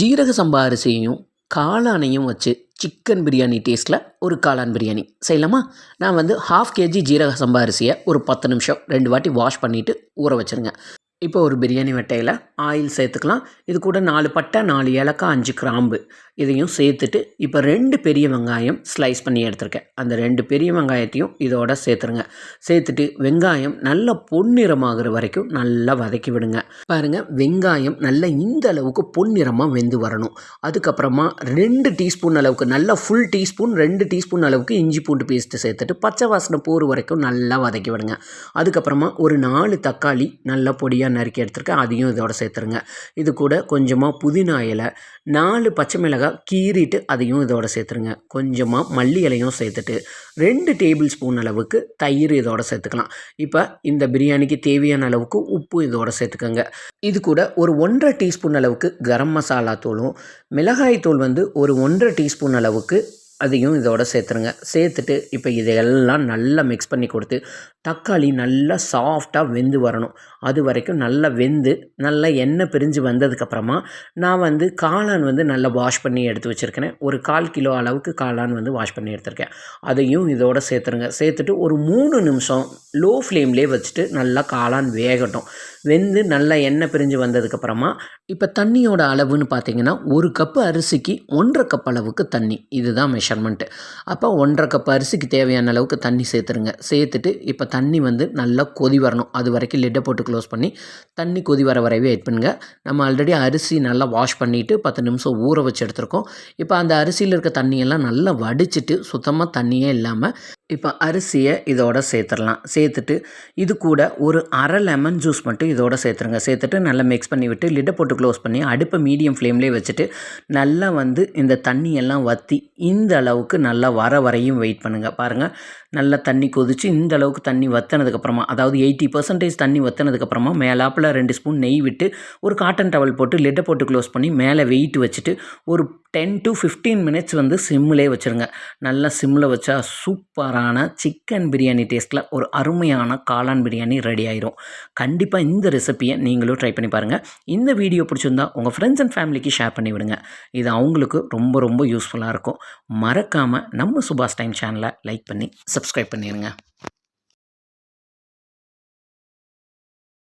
ஜீரக சம்பா அரிசியையும் காளானையும் வச்சு சிக்கன் பிரியாணி டேஸ்ட்டில் ஒரு காளான் பிரியாணி செய்யலாமா? நான் வந்து ஹாஃப் கேஜி ஜீரக சம்பா அரிசியை ஒரு பத்து நிமிஷம் ரெண்டு வாட்டி வாஷ் பண்ணிவிட்டு ஊற வச்சுருங்க. இப்போ ஒரு பிரியாணி வட்டையில் ஆயில் சேர்த்துக்கலாம். இது கூட நாலு பட்டை நாலு ஏலக்காய் அஞ்சு கிராம்பு. இதையும் சேர்த்துட்டு இப்போ ரெண்டு பெரிய வெங்காயம் ஸ்லைஸ் பண்ணி எடுத்திருக்கேன். அந்த ரெண்டு பெரிய வெங்காயத்தையும் இதோட சேர்த்துருங்க. சேர்த்துட்டு வெங்காயம் நல்லா பொன்னிறமாகிற வரைக்கும் நல்லா வதக்கி விடுங்க. பாருங்கள் வெங்காயம் நல்லா இந்த அளவுக்கு பொன்னிறமாக வெந்து வரணும். அதுக்கப்புறமா ரெண்டு டீஸ்பூன் அளவுக்கு நல்லா ஃபுல் டீஸ்பூன் ரெண்டு டீஸ்பூன் அளவுக்கு இஞ்சி பூண்டு பேஸ்ட்டு சேர்த்துட்டு பச்சை வாசனை போகிற வரைக்கும் நல்லா வதக்கி விடுங்க. அதுக்கப்புறமா ஒரு நாலு தக்காளி நல்லா பொடியாக நறுக்கி எடுத்துருக்கேன் அதையும் இதோட சேர்த்துருங்க. இது கூட கொஞ்சமாக புதினா இலை நாலு பச்சை மிளகாய் கீறிட்டு அதையும் இதோட சேர்த்துருங்க. கொஞ்சமாக மல்லி இலையும் சேர்த்துட்டு ரெண்டு டேபிள் ஸ்பூன் அளவுக்கு தயிர் இதோட சேர்த்துக்கலாம். இப்போ இந்த பிரியாணிக்கு தேவையான அளவுக்கு உப்பு இதோட சேர்த்துக்கோங்க. இது கூட ஒரு ஒன்றரை டீஸ்பூன் அளவுக்கு கரம் மசாலா தூளும் மிளகாய் தூள் வந்து ஒரு ஒன்றரை டீஸ்பூன் அளவுக்கு அதையும் இதோட சேர்த்துருங்க. சேர்த்துட்டு இப்போ இதையெல்லாம் நல்லா மிக்ஸ் பண்ணி கொடுத்து தக்காளி நல்லா சாஃப்டாக வெந்து வரணும். அது வரைக்கும் நல்லா வெந்து நல்லா எண்ணெய் பிரிஞ்சு வந்ததுக்கப்புறமா நான் வந்து காளான் வந்து நல்லா வாஷ் பண்ணி எடுத்து வச்சுருக்கேன். ஒரு கால் கிலோ அளவுக்கு காளான் வந்து வாஷ் பண்ணி எடுத்திருக்கேன். அதையும் இதோட சேர்த்துருங்க. சேர்த்துட்டு ஒரு மூணு நிமிஷம் லோ ஃப்ளேம்லேயே வச்சுட்டு நல்லா காளான் வேகட்டும். வெந்து நல்லா எண்ணெய் பிரிஞ்சு வந்ததுக்கப்புறமா இப்போ தண்ணியோட அளவுன்னு பார்த்தீங்கன்னா ஒரு கப்பு அரிசிக்கு ஒன்றரை கப் அளவுக்கு தண்ணி. இதுதான் மெஷர்மெண்ட்டு அப்போ ஒன்றரை கப் அரிசிக்கு தேவையான அளவுக்கு தண்ணி சேர்த்துருங்க. சேர்த்துட்டு இப்போ தண்ணி வந்து நல்லா கொதி வரணும். அது வரைக்கும் லிட்டை போட்டு க்ளோஸ் பண்ணி தண்ணி கொதி வர வரைவே வெயிட் பண்ணுங்க. நம்ம ஆல்ரெடி அரிசி நல்லா வாஷ் பண்ணிவிட்டு பத்து நிமிஷம் ஊற வச்சு எடுத்துருக்கோம். இப்போ அந்த அரிசியில் இருக்க தண்ணியெல்லாம் நல்லா வடிச்சிட்டு சுத்தமாக தண்ணியே இல்லாமல் இப்போ அரிசியை இதோட சேர்த்துடலாம். சேர்த்துட்டு இது கூட ஒரு அரை லெமன் ஜூஸ் மட்டும் இதோட சேர்த்துருங்க. சேர்த்துட்டு நல்லா மிக்ஸ் பண்ணி விட்டு லிட்டை போட்டு க்ளோஸ் பண்ணி அடுப்பை மீடியம் ஃப்ளேம்லேயே வச்சுட்டு நல்லா வந்து இந்த தண்ணியெல்லாம் வற்றி இந்த அளவுக்கு நல்லா வர வரையும் வெயிட் பண்ணுங்கள் பாருங்கள் நல்லா தண்ணி கொதித்து இந்த அளவுக்கு தண்ணி வற்றினதுக்கப்புறமா அதாவது எயிட்டி பர்சன்டேஜ் தண்ணி வத்தினதுக்கப்புறமா மேலாப்பில் ரெண்டு ஸ்பூன் நெய் விட்டு ஒரு காட்டன் டவல் போட்டு லிட்டை போட்டு க்ளோஸ் பண்ணி மேலே வெயிட் வச்சுட்டு ஒரு டென் டு ஃபிஃப்டீன் மினிட்ஸ் வந்து சிம்மிலே வச்சுருங்க. நல்லா சிம்மில் வச்சா சூப்பரான சிக்கன் பிரியாணி டேஸ்ட்டில் ஒரு அருமையான காளான் பிரியாணி ரெடி ஆயிரும். கண்டிப்பாக இந்த ரெசிப்பியை நீங்களும் ட்ரை பண்ணி பாருங்கள் இந்த வீடியோ பிடிச்சிருந்தா உங்கள் ஃப்ரெண்ட்ஸ் அண்ட் ஃபேமிலிக்கு ஷேர் பண்ணி விடுங்க. இது அவங்களுக்கு ரொம்ப ரொம்ப யூஸ்ஃபுல்லாக இருக்கும். மறக்காமல் நம்ம சுபாஷ் டைம் சேனலை லைக் பண்ணி சப்ஸ்கிரைப் பண்ணிடுங்க